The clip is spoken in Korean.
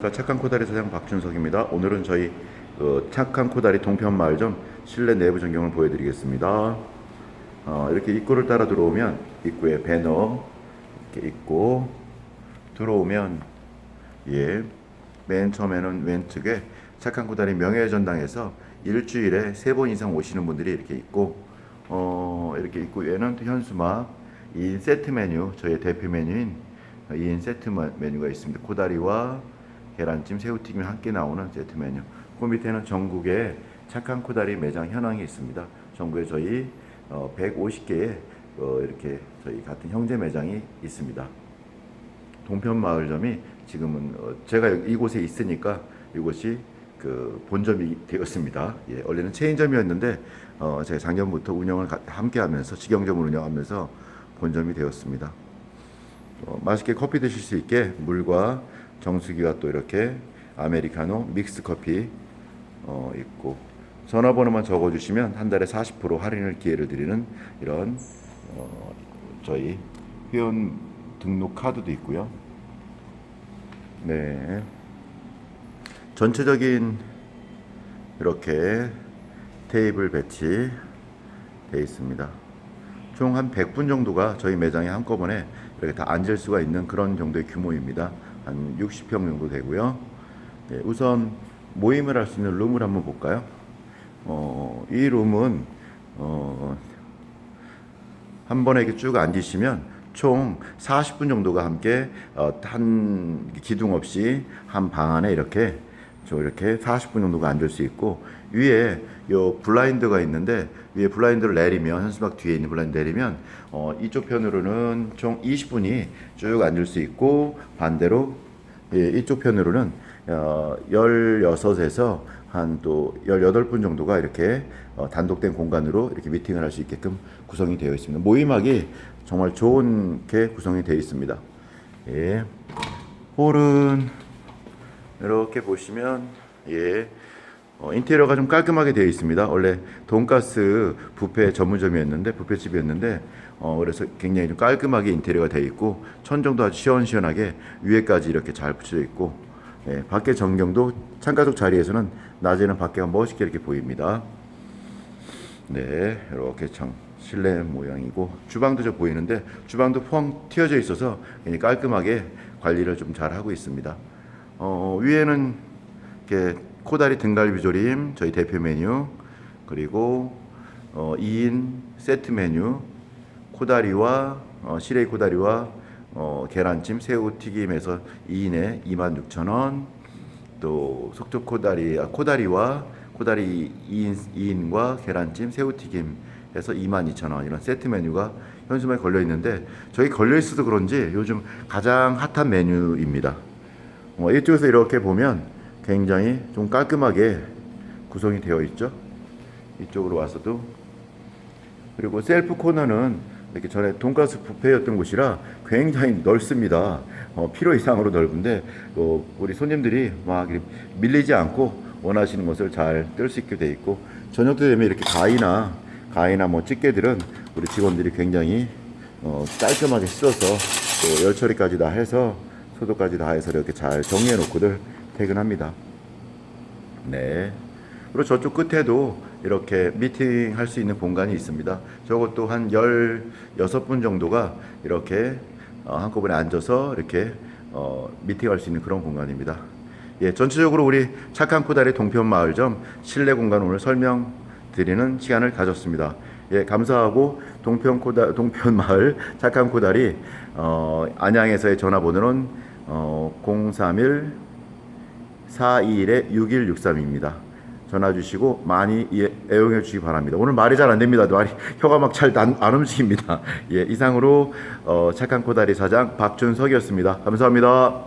착한 코다리 사장 박준석입니다. 오늘은 저희 어, 착한 코다리 동편 마을점 실내 내부 전경을 보여드리겠습니다. 어, 이렇게 입구를 따라 들어오면 입구에 배너 이렇게 있고 들어오면 예, 맨 처음에는 왼쪽에 착한 코다리 명예 전당에서 일주일에 세 번 이상 오시는 분들이 이렇게 있고 어, 이렇게 입구에는 또 현수막 2인 세트 메뉴 저희 대표 메뉴인 2인 세트 마- 메뉴가 있습니다. 코다리와 계란찜, 새우튀김이 함께 나오는 세트 메뉴. 그 밑에는 전국에 착한 코다리 매장 현황이 있습니다. 전국에 저희 어, 150개의 어, 이렇게 저희 같은 형제 매장이 있습니다. 동편마을점이 지금은 어, 제가 이곳에 있으니까 이곳이 그 본점이 되었습니다. 예, 원래는 체인점이었는데 어, 제가 작년부터 운영을 가- 함께하면서 직영점을 운영하면서 본점이 되었습니다. 어, 맛있게 커피 드실 수 있게 물과 정수기가 또 이렇게 아메리카노 믹스 커피 어, 있고 전화번호만 적어주시면 한 달에 40% 할인을 기회를 드리는 이런 어, 저희 회원 등록 카드도 있고요. 네. 전체적인 이렇게 테이블 배치 돼 있습니다. 총 한 100분 정도가 저희 매장에 한꺼번에 이렇게 다 앉을 수가 있는 그런 정도의 규모입니다. 한 60평 정도 되고요. 네, 우선 모임을 할 수 있는 룸을 한번 볼까요? 어, 이 룸은 어, 한 번에 이렇게 쭉 앉으시면 총 40분 정도가 함께 어, 한 기둥 없이 한 방 안에 이렇게 저 이렇게 40분 정도가 앉을 수 있고 위에 요 블라인드가 있는데 위에 블라인드를 내리면 현수막 뒤에 있는 블라인드 내리면 어, 이쪽 편으로는 총 20분이 쭉 앉을 수 있고 반대로 예, 이쪽 편으로는 어, 16에서 한 또 18분 정도가 이렇게 어, 단독된 공간으로 이렇게 미팅을 할 수 있게끔 구성이 되어 있습니다. 모임하기 정말 좋게 구성이 되어 있습니다. 예. 홀은 이렇게 보시면 예. 어, 인테리어가 좀 깔끔하게 되어 있습니다. 원래 돈가스 뷔페 전문점이었는데 뷔페집이었는데 어, 그래서 굉장히 좀 깔끔하게 인테리어가 되어 있고 천정도 아주 시원시원하게 위에까지 이렇게 잘 붙여져 있고 예, 밖에 전경도 창가 쪽 자리에서는 낮에는 밖에가 멋있게 이렇게 보입니다. 네, 이렇게 참 실내 모양이고 주방도 저 보이는데 주방도 펑 튀어져 있어서 굉장히 깔끔하게 관리를 좀 잘 하고 있습니다. 어, 위에는 이렇게 코다리 등갈비 조림 저희 대표 메뉴 그리고 어, 2인 세트 메뉴 코다리와 어, 시레이 코다리와 어, 계란찜 새우 튀김에서 2인에 26,000원 또 속초 코다리 아, 코다리와 코다리 2인, 2인과 계란찜 새우튀김 해서 22,000원 이런 세트 메뉴가 현수막에 걸려 있는데 저기 걸려 있어서 그런지 요즘 가장 핫한 메뉴입니다. 어, 이쪽에서 이렇게 보면 굉장히 좀 깔끔하게 구성이 되어 있죠. 이쪽으로 와서도 그리고 셀프 코너는 이렇게 전에 돈가스 뷔페였던 곳이라 굉장히 넓습니다. 어, 필요 이상으로 넓은데 어, 우리 손님들이 막 밀리지 않고 원하시는 것을 잘 뜰 수 있게 돼 있고 저녁 때 되면 이렇게 가위나 가위나 뭐 집게들은 우리 직원들이 굉장히 어, 깔끔하게 씻어서 또 열 처리까지 다 해서 소독까지 다 해서 이렇게 잘 정리해 놓고들 퇴근합니다. 네. 그리고 저쪽 끝에도 이렇게 미팅 할 수 있는 공간이 있습니다. 저것도 한 16분 정도가 이렇게 어, 한꺼번에 앉아서 이렇게 어, 미팅 할수 있는 그런 공간입니다. 예, 전체적으로 우리 착한 코다리 동편마을점 실내 공간 오늘 설명드리는 시간을 가졌습니다. 예, 감사하고 동편 코다 동편 마을 착한 코다리 어, 안양에서의 전화번호는 어, 031 421에 6163입니다. 전화 주시고 많이 예- 애용해 주시기 바랍니다. 오늘 말이 잘 안 됩니다. 말이 혀가 막 잘 안 움직입니다. 예, 이상으로 어, 착한 코다리 사장 박준석이었습니다. 감사합니다.